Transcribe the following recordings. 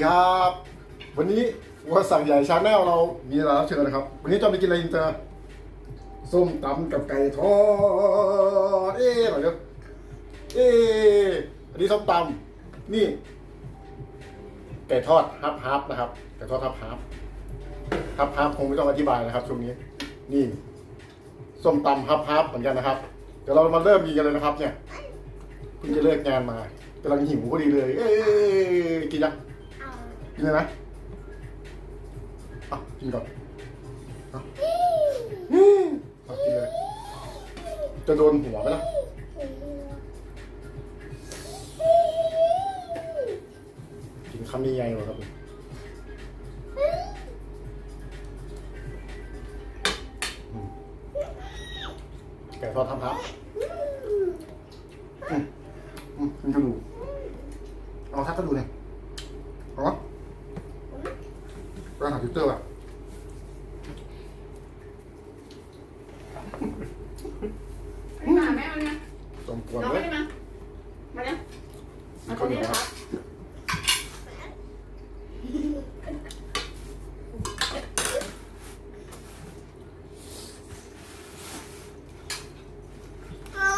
ดีครับ วันนี้วัวสั่งใหญ่ชาแนลเรามีอะไรรับเชิญนะครับ วันนี้จะไปกินอะไรอินเตอร์ส้มตำกับไก่ทอดเอ๊ะหน่อยเดี๋ยวเอ๊ะอันนี้ส้มตำนี่ ไก่ทอดฮับฮับนะครับไก่ทอดฮับฮับฮับฮับคงไม่ต้องอธิบายนะครับช่วงนี้ นี่ส้มตำฮับฮับเหมือนกันนะครับ เดี๋ยวเรามาเริ่มกินกันเลยนะครับ เนี่ยเพิ่งจะเลิกงานมากำลังหิวพอดีเลย เอ๊ะกินยัง กินเลยนะอะกินก่อนอะอะกินเลย จะโดนหัวไหมล่ะกินคำนี้ใหญ่เลยครับผมแกทอดทำครับอืมอืมมันกระดูกเอาทักกระดูกเนี่ยเอาวะ ไปหาทวิตเตอร์อะ ไม่มาแม่มาเนี่ย สมควร น้อง เล ไม่ ย ได้มา มาเนี่ยมาตรงนี้นะครับ เอา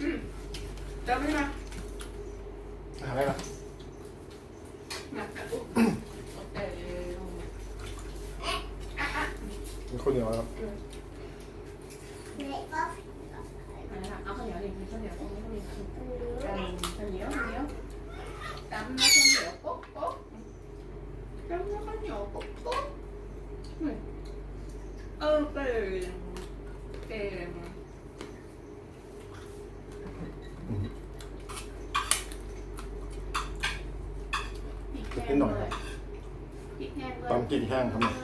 อืมเจ้าไม่ได้มา หาอะไรล่ะ มากับอุ๊บเอออะอะ มีคนเหนียวครับ เด็กก็ มาแล้วเอาข้าวเหนียวดิมีข้าวเหนียวตรงนี้ก็มีข้าวเหนียวข้าวเหนียวข้าวเหนียวตำแล้วข้าวเหนียวปุ๊บปุ๊บตำแล้วข้าวเหนียวปุ๊บปุ๊บอืมเออเปลี่ยน เปลี่ยนพริกแห้งเลยพริกแห้งเลยตำกินแห้งครับเนี่ย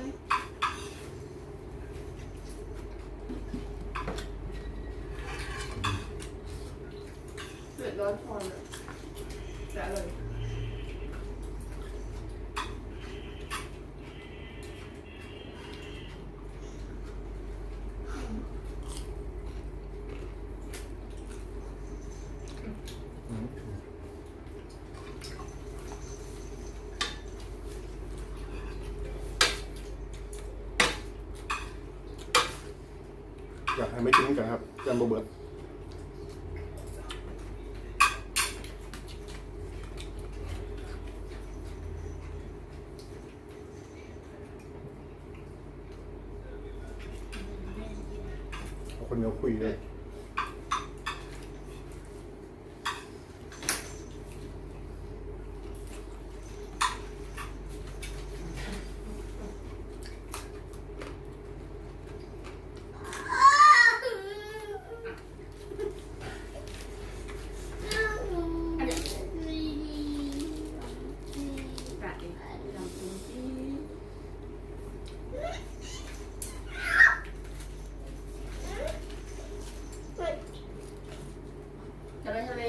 เดือดร้อนพอเลยจะเลย อืมอยา กันครับยันโบเบิร์ตคนเดียวคุยเลย อันนี้กะเองลองดูสิจะไปทะเล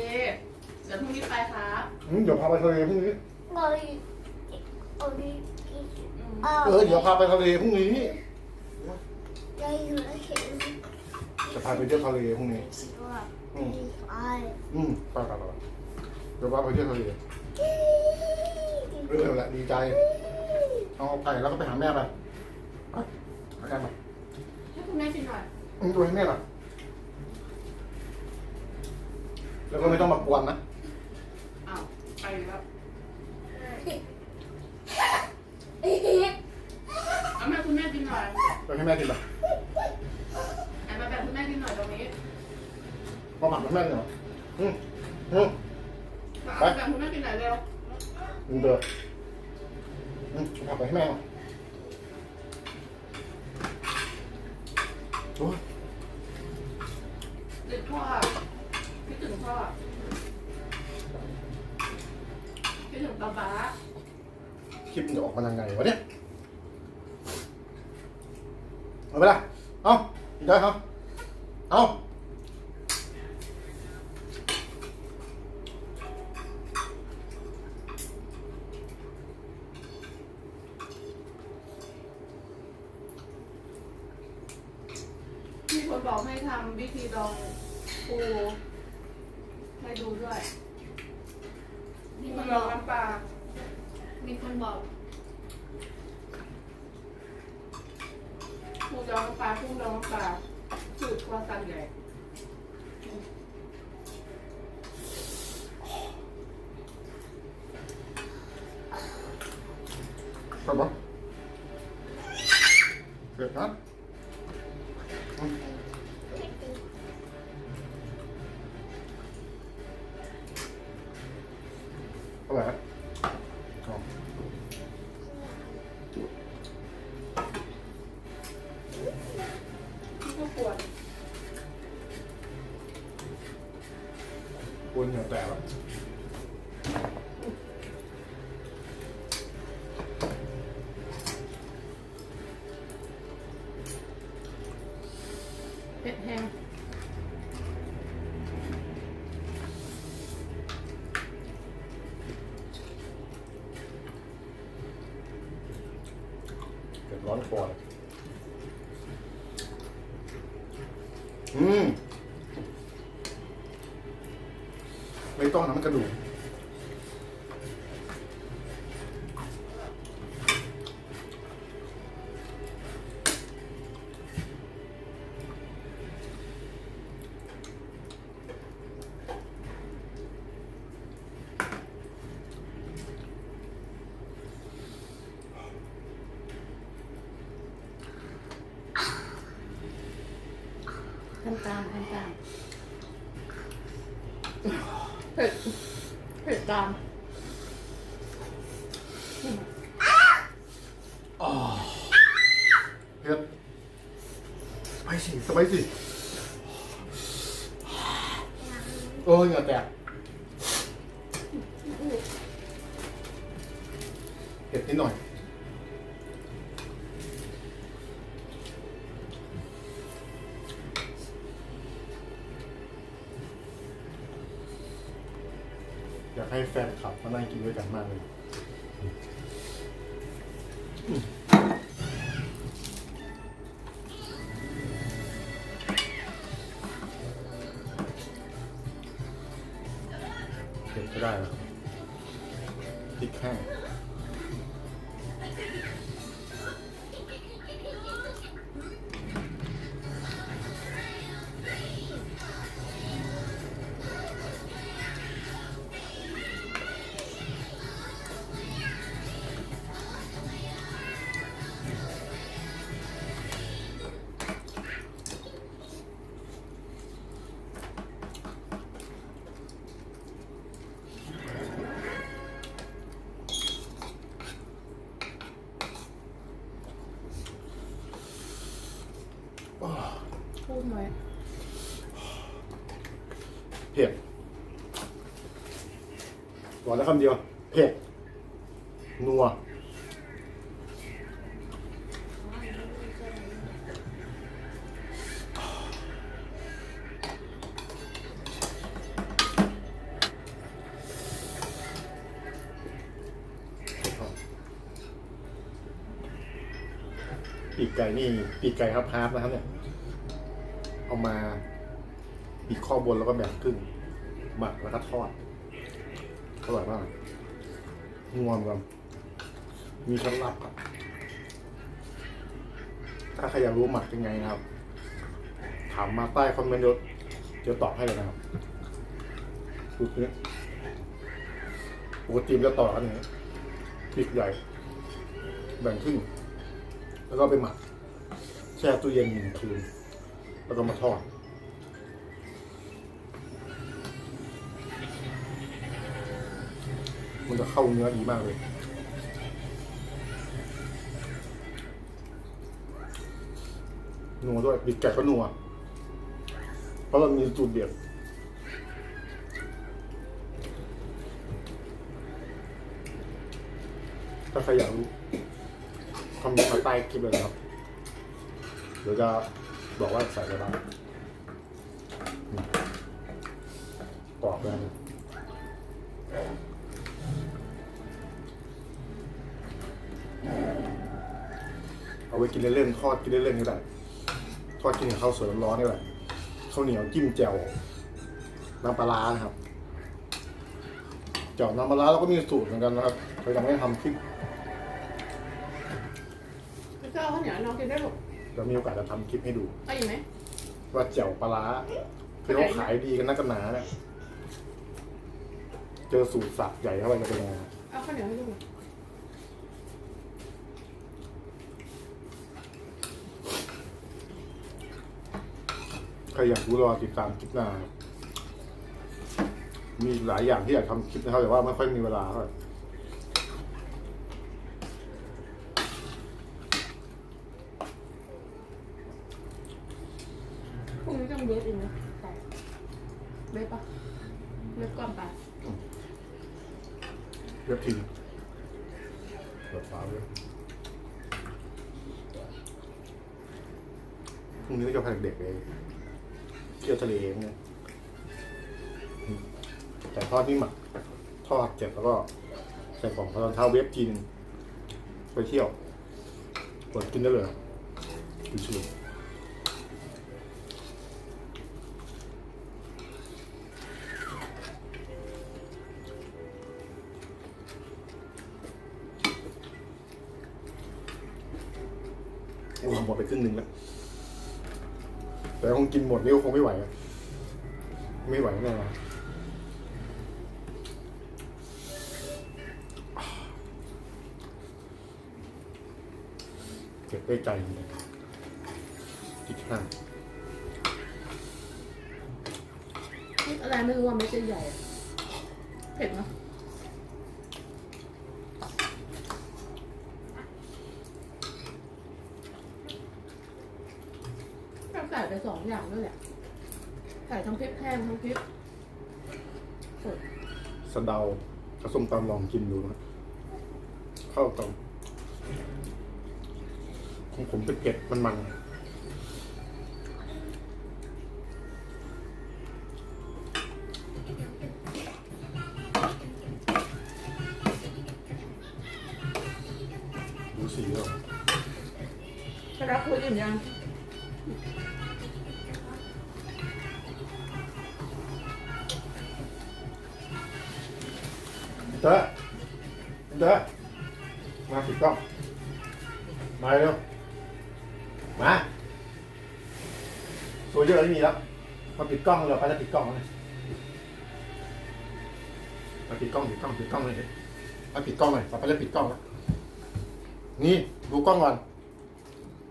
เดี๋ยวพรุ่งนี้ไปครับ อืมเดี๋ยวพาไปทะเลพรุ่งนี้เอาเอาดิอืมเอาเออเดี๋ยวพาไปทะเลพรุ่งนี้ได้ยินเห็นจะพาไปเที่ยวทะเลพรุ่งนี้สิว่าดีไออืมไปไปไปเดี๋ยวพาไปเที่ยวทะเลเออแหละดีใจเอาไก่แล้วก็ไปหาแม่ไปไปหาแม่ไปให้คุณแม่กินหน่อยอืมตัวให้แม่หน่อยแล้วก็ไม่ต้องมากวนนะอ้าวไปแล้วเอาแม่คุณแม่กินหน่อยไปให้แม่กินไปไอ้มาแบ่งคุณแม่กินหน่อยตรงนี้พอหมักให้แม่หน่อยอืมอืมเอาแบ่งคุณแม่กินหน่อยเร็วอืมเดือดอืมเอาไปให้แม่หน่อยโอ้ย ติดพ่อคิดถึงพ่อคิดถึงป๊าป๊า ค ลิปมันจะออกมายังไงวะเนี่ยเอาไปละเอาได้ครับเอามีคนบอกให้ทำวิธีดองปูให้ดูด้วยมีคนลองน้ำปลา มีคนบอกปูดองน้ำปลาปูดองน้ำปลาสูตรครัวซันใหญ่ คุณเหนียวแตกแล้วเผ็ดแห้งนคอเลยอืมไม่ต้องน้ำกระดูกทำตามตาม เผ็ดเผ็ดตามเผ็ดสไปซี่สไปซี่โอ้ยเหงื่อแตกเผ็ดนิดหน่อย ให้แฟนคลับมานั่งกินด้วยกันมากเลยเผ็ดก็ได้นะพริกแห้ง บอกแล้วคำเดียว เผ็ด นัว ปีกไก่นี่ปีกไก่ครับฮาร์ฟนะครับเนี่ย เอามาปีกข้อบนแล้วก็แบ่งครึ่งหมักแล้วก็ทอด อร่อยมากงวมกันมีเคล็ดลับครับ ถ้าใครอยากรู้หมักยังไงนะครับ ถามมาใต้คอมเมนต์เดี๋ยวเดี๋ยวตอบให้เลยนะครับดูนี้ปกติมันจะต่อกันนี้ปีกใหญ่ แบ่งครึ่งแล้วก็ไปหมัก แช่ตู้เย็นหนึ่งคืน แล้วก็มาทอด เข้าเนื้อดีมากเลย นัวด้วยบิดไก่ก็นัว เพราะเรามีสูตรเด็ดถ้าใครอยากรู้คอมเมนต์มาใต้คลิปเลยนะครับ เดี๋ยวจะบอกว่าใส่อะไรบ้างกรอบเลย เอาไว้กินเล่นๆทอดกินเล่นๆก็ได้ทอดกินกับข้าวสวยร้อนๆนี่แหละข้าวเหนียวจิ้มแจ่วน้ำปลาร้านะครับเจาะน้ำมะระเราก็มีสูตรเหมือนกันนะครับเรายังไม่ได้ทำคลิปพี่ก็เอาข้าวเหนียวให้น้องกินได้หรอเรามีโอกาสจะทำคลิปให้ดูเอาอีกไหมว่าแจ่วปลาร้าที่เขาขายดีกันนักกันหนาเนี่ยเจอสูตรสับใหญ่เข้าไปจะเป็นยังไงเอาข้าวเหนียวให้ลูกหน่อย ใครอยากรู้รอติดตามคลิปหน้าครับมีหลายอย่างที่อยากทำคลิปนะครับแต่ว่าไม่ค่อยมีเวลาเท่าไหร่พรุ่งนี้ต้องเย็บอีกนะไก่เย็บปะเย็บก่อนไปเรียบทีเปิดฝาเลยพรุ่งนี้ก็จะพาเด็กๆไปเที่ยวทะเลเองเนี่ยแต่ทอดนี่หมักทอดเสร็จแล้วก็ใส่กล่องพอตอนเช้าเวฟทีนไปเที่ยวเปิดกินได้เลยกินชุดโอ้หมดไปครึ่งหนึ่งแล้ว แต่คงกินหมดนี่ก็คงไม่ไหวไม่ไหวแน่นเก็บได้ใจจริงๆที่ข้างอะไรไม่รู้ว่าเม็ดใหญ่เผ็ดเนอะเราใส่ไปส อย่างด้วยแหละใส่ทั้งพริกแห้งทั้งพริกสดสะเดากับส้มตามลองกินดูนะเข้ากันของผมเป็นเผ็ดมันมันดู เด้อเด้อมาปิดกล้องมาเร็วมาสวยเยอะไม่มีแล้วมาปิดกล้องเลยไปจะปิดกล้องเลยมาปิดกล้องปิดกล้องปิดกล้องเลยมาปิดกล้องเลยไปจะปิดกล้องแล้วนี่ดูกล้องก่อน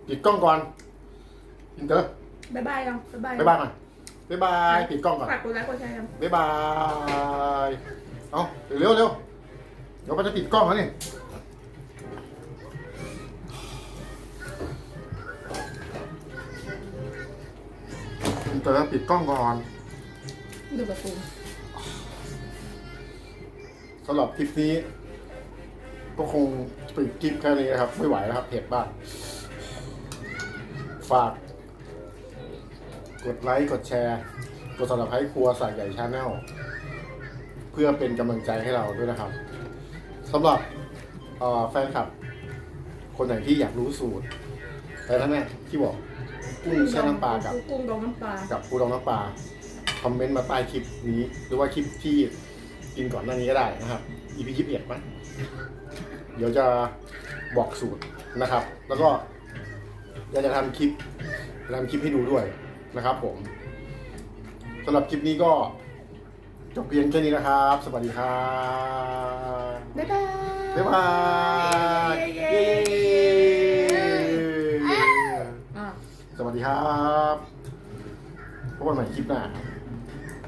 ปิดกล้องก่อนอินเตอร์บ๊ายบายยังบ๊ายบายบ๊ายบายก่อนบ๊ายบายปิดกล้องก่อนฝากกดไลค์กดแชร์ยังบ๊ายบาย เอาเร็วเร็วเดี๋ยวมันจะปิดกล้องแล้วนี่อินเตอปิดกล้องก่อนดูการ์ตูสำหรับคลิปนี้ ก็คงปิดคลิปแค่นี้นะครับ ไม่ไหวแล้วครับเผ็ดบ้างฝาก กดไลค์ กดแชร์ กดสนับสนุนครัวสายใหญ่ชาแนล พื่อเป็นกำลังใจให้เราด้วยนะครับสำหรับเอ่อแฟนคลับ คนไหนที่อยากรู้สูตรอะไรนั่นแน่ที่บอกกุ้งแช่น้ำปลากับกุ้งดองน้ำปลากับปูดองน้ำปลาคอมเมนต์มาใต้คลิปนี้ หรือว่าคลิปที่กินก่อนหน้านี้ก็ได้นะครับ EP ยี่สิบเอ็ดมั้ยเดี๋ยวจะบอกสูตรนะครับ แล้วก็อยากจะทำคลิปทำคลิปให้ดูด้วยนะครับผมสำหรับคลิปนี้ก็ จบเพียงแค่นี้นะครับ สวัสดีครับบ๊ายบาย บ๊ายบายเย้เย้อะ สวัสดีครับพบกันใหม่คลิปหน้าครับ